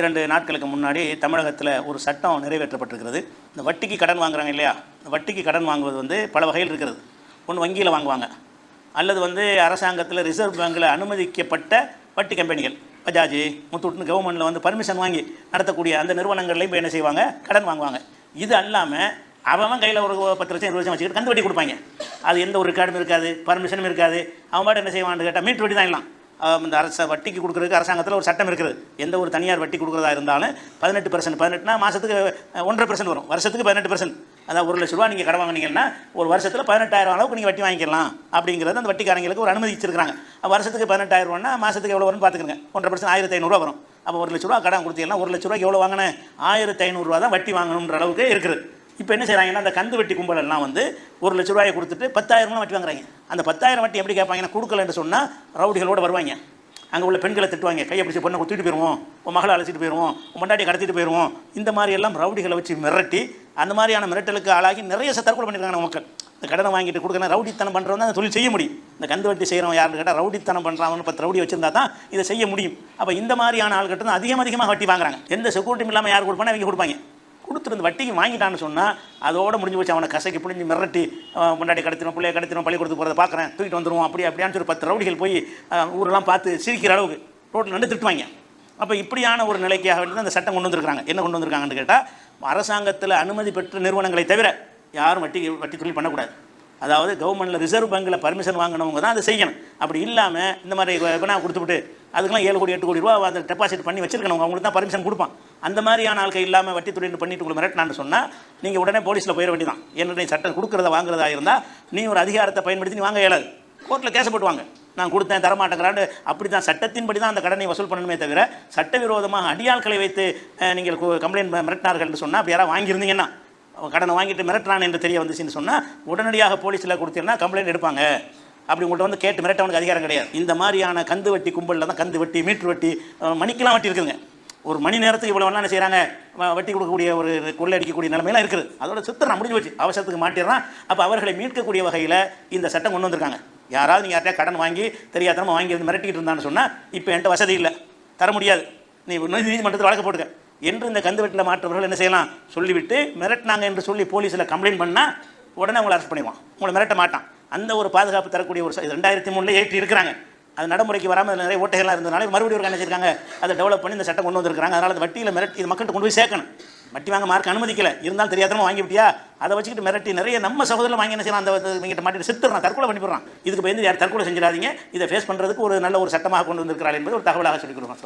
இரண்டு நாட்களுக்கு முன்னாடி தமிழகத்தில் ஒரு சட்டம் நிறைவேற்றப்பட்டிருக்கிறது. இந்த வட்டிக்கு கடன் வாங்குறாங்க இல்லையா? இந்த வட்டிக்கு கடன் வாங்குவது வந்து பல வகையில் இருக்கிறது. ஒன்று வங்கியில் வாங்குவாங்க. அல்லது வந்து அரசாங்கத்தில் ரிசர்வ் பேங்கில் அனுமதிக்கப்பட்ட வட்டி கம்பெனிகள். பஜாஜ் முத்தூட்னு கவர்மெண்ட்டில் வந்து பர்மிஷன் வாங்கி நடத்தக்கூடிய அந்த நிறுவனங்கள்லையும் போய் என்ன செய்வாங்க? கடன் வாங்குவாங்க. இது அல்லாமல் அவன் கையில் ஒரு பத்து லட்சம் இருபது லட்சம் வச்சுக்கிட்டு கந்து வட்டி கொடுப்பாங்க. அது எந்த ஒரு ரெக்கார்டும் இருக்காது பர்மிஷனும் இருக்காது. அவன் பாட்டு என்ன செய்வான்னு கேட்டால் மீட்டு வட்டி தான் எல்லாம். இந்த அரச வட்டிக்கு கொடுக்குறதுக்கு அரசாங்கத்தில் ஒரு சட்டம் இருக்குது. எந்த ஒரு தனியார் வட்டி கொடுக்குறதா இருந்தாலும் பதினெட்டு பர்சன்ட் பதினெட்டுனா மாதத்துக்கு ஒன்றரை பர்சன்ட் வரும். வருஷத்துக்கு பதினெட்டு பர்சன்ட் அதாவது ஒரு லட்ச ரூபா நீங்கள் கடன் வாங்குனீங்கன்னா ஒரு வருஷத்தில் பதினெட்டாயிரம் அளவுக்கு நீங்கள் வட்டி வாங்கிக்கலாம் அப்படிங்கிறது அந்த வட்டிக்காரங்களுக்கு ஒரு அனுமதி வச்சிருக்காங்க வருஷத்துக்கு பதினெட்டாயிரம் ரூபான்னா மாதத்துக்கு எவ்வளோ வரும்னு பார்த்துக்கங்க. ஒன்றரை பர்சன்ட் ஆயிரத்தி ஐநூறுரூவா வரும். அப்போ ஒரு லட்ச ரூபா கடன் கொடுத்தீங்கன்னா ஒரு லட்ச ரூபாய்க்கு எவ்வளோ வாங்கினேன்? ஆயிரத்தி ஐநூறுரூவா தான் வட்டி வாங்கணுன்ற அளவுக்கு இருக்குது. இப்போ என்ன செய்கிறாங்கன்னா அந்த கந்து வட்டி கும்பலெல்லாம் வந்து ஒரு லட்ச ரூபாயை கொடுத்துட்டு பத்தாயிரம்லாம் வட்டி வாங்குறாங்க. அந்த பத்தாயிரம் வட்டி எப்படி கேட்பாங்கன்னா கொடுக்கலன்னு சொன்னால் ரவுடிகளோட வருவாங்க. அங்கே உள்ள பெண்களை திட்டுவாங்க. கையை பிடிச்சி பொண்ணை கொடுத்துட்டு போயிடுவோம் உன் மகளை அழைச்சிட்டு போயிடுவோம் உன் மண்டாட்டியை கடத்திட்டு போயிடுவோம் இந்த மாதிரி எல்லாம் ரவுடிகளை வச்சு மிரட்டி அந்த மாதிரியான மிரட்டலுக்கு ஆளாகி நிறைய தற்கொலை பண்ணியிருக்காங்க நம்ம மக்கள். இந்த கடனை வாங்கிட்டு கொடுக்கணும் ரவுடித்தனம் பண்ணுறவன் தான் அந்த தொழில் செய்ய முடியும். இந்த கந்து வட்டி செய்கிறவன் யாருன்னு கேட்டால் ரவுடித்தனம் பண்ணுறவன் பத்து ரவுடி வச்சிருந்தா தான் இதை செய்ய முடியும். அப்போ இந்த மாதிரியான ஆள்கிட்ட தான் அதிகம் அதிகமாக வட்டி வாங்குறாங்க. எந்த செக்யூரிட்டியும் இல்லாமல் யார் கொடுப்பானோ அவங்க கொடுப்பாங்க. கொடுத்துருந்து வட்டிக்கு வாங்கிட்டான்னு சொன்னால் அதோட முடிஞ்சு போச்சு. அவனை கசக்கி பிடிஞ்சி மிரட்டி அவன் முன்னாடி கடத்திடும் பிள்ளைய கடத்திடும் பள்ளிக்கூடத்துக்கு போகிறத பார்க்குறேன் தூக்கிட்டு வந்துடுவோம் அப்படி அப்படியான்னு சொல்லி பத்து ரவுடிகள் போய் ஊரெல்லாம் பார்த்து சிரிக்கிற அளவுக்கு ரோட்டில் நின்று திட்டுவாங்க. அப்போ இப்படியான ஒரு நிலைக்காக வேண்டியது அந்த சட்டம் கொண்டு வந்திருக்காங்க என்ன கொண்டு வந்திருக்காங்கன்னு கேட்டால் அரசாங்கத்தில் அனுமதி பெற்ற நிறுவனங்களை தவிர யாரும் வட்டி வட்டி தொழில் பண்ணக்கூடாது. அதாவது கவர்மெண்ட்டில் ரிசர்வ் பேங்கில் பர்மிஷன் வாங்கினவங்க தான் அதை செய்யணும். அப்படி இல்லாமல் இந்த மாதிரி வேணா கொடுத்துவிட்டு அதுக்கெல்லாம் ஏழு கோடி எட்டு கோடி ரூபா அந்த டெபாசிட் பண்ணி வச்சிருக்கணும். அவங்களுக்கு தான் பர்மிஷன் கொடுப்பான். அந்த மாதிரியான ஆட்கள் இல்லாமல் வட்டி தொழில் பண்ணிட்டு உங்களை மிரட்டினான்னு சொன்னால் நீங்கள் உடனே போலீஸில் போயிட வேண்டியதான் என்னுடைய சட்டம் கொடுக்குறத வாங்குறதா இருந்தால் நீ ஒரு அதிகாரத்தை பயன்படுத்தி நீ வாங்க இயலாது. கோர்ட்டில் கேசப்பட்டுவாங்க நான் கொடுத்தேன் தரமாட்டேங்கிறான்னு அப்படி தான் சட்டத்தின்படி தான் அந்த கடனை வசூல் பண்ணணுமே தவிர சட்டவிரோதமாக அடியாட்களை வைத்து நீங்கள் கம்ப்ளைண்ட் மிரட்டினார்கள்னு சொன்னால் அப்படி யாராவது வாங்கியிருந்தீங்கன்னா கடனை வாங்கிட்டு மிரட்டுறான் என்று தெரிய வந்துச்சுன்னு சொன்னால் உடனடியாக போலீஸில் கொடுத்தீங்கன்னா கம்ப்ளைண்ட் எடுப்பாங்க. அப்படி உங்கள்கிட்ட வந்து கேட்டு மிரட்டவனுக்கு அதிகாரம் கிடையாது. இந்த மாதிரியான கந்து வட்டி கும்பலில் தான் கந்து வட்டி மீட்ரு வட்டி மணிக்கெலாம் வட்டி இருக்குதுங்க ஒரு மணி நேரத்துக்கு இவ்வளோ என்ன செய்கிறாங்க வட்டி கொடுக்கக்கூடிய ஒரு கொள்ளையடிக்கக்கூடிய நிலைமையெல்லாம் இருக்குது. அதோட சித்திரம் முடிஞ்சு போச்சு. அவசரத்துக்கு மாட்டிடுறான். அப்போ அவர்களை மீட்கக்கூடிய வகையில் இந்த சட்டம் கொண்டு வந்திருக்காங்க. யாராவது நீங்கள் யார்ட்டையா கடன் வாங்கி தெரியாதனமாக வாங்கி இருந்து மிரட்டிக்கிட்டு இருந்தான்னு சொன்னால் இப்போ என்கிட்ட வசதி இல்லை. தர முடியாது. நீ நீ- நீதிமன்றத்தில் வழக்கு போட்டுக்க. என்று இந்த கந்து வெட்டில் மாற்றவர்கள் என்ன செய்யலாம்? சொல்லிவிட்டு மிரட்டினாங்க என்று சொல்லி போலீஸில் கம்ப்ளைண்ட் பண்ணால் உடனே உங்களை அரெஸ்ட் பண்ணிடுவான். உங்களை மிரட்ட மாட்டான். அந்த ஒரு பாதுகாப்பு தரக்கூடிய ஒரு இது ரெண்டாயிரத்தி மூணில் ஏற்றி இருக்கிறாங்க. அது நடைமுறைக்கு வராமல் நிறைய ஓட்டைகள்லாம் இருந்ததுனால மறுபடியும் ஒரு நினைச்சிருக்காங்க அதை டெவலப் பண்ணி இந்த சட்டம் கொண்டு வந்திருக்காங்க அதனால் அந்த வட்டியில் மிரட்டி இது மக்கள்கிட்ட கொண்டு போய் சேர்க்கணும். வட்டி வாங்க மார்க் அனுமதிக்கல. இருந்தாலும் தெரியாதமா வாங்கி விட்டியா? அதை வச்சுக்கிட்டு மிரட்டி நிறைய நம்ம சகோதரில் வாங்கி என்ன செய்யலாம்? அந்த இவங்கிட்ட மாட்டிட்டு செத்துறான் தற்கொலை பண்ணிவிடுறான் இதுக்கு பயந்து யார் தற்கொலை செஞ்சிடாதீங்க. இதை ஃபேஸ் பண்ணுறதுக்கு ஒரு நல்ல ஒரு சட்டமாக கொண்டு வந்திருக்கிறாள் என்பது ஒரு தகவலாக சொல்லிக் கொடுக்கணும்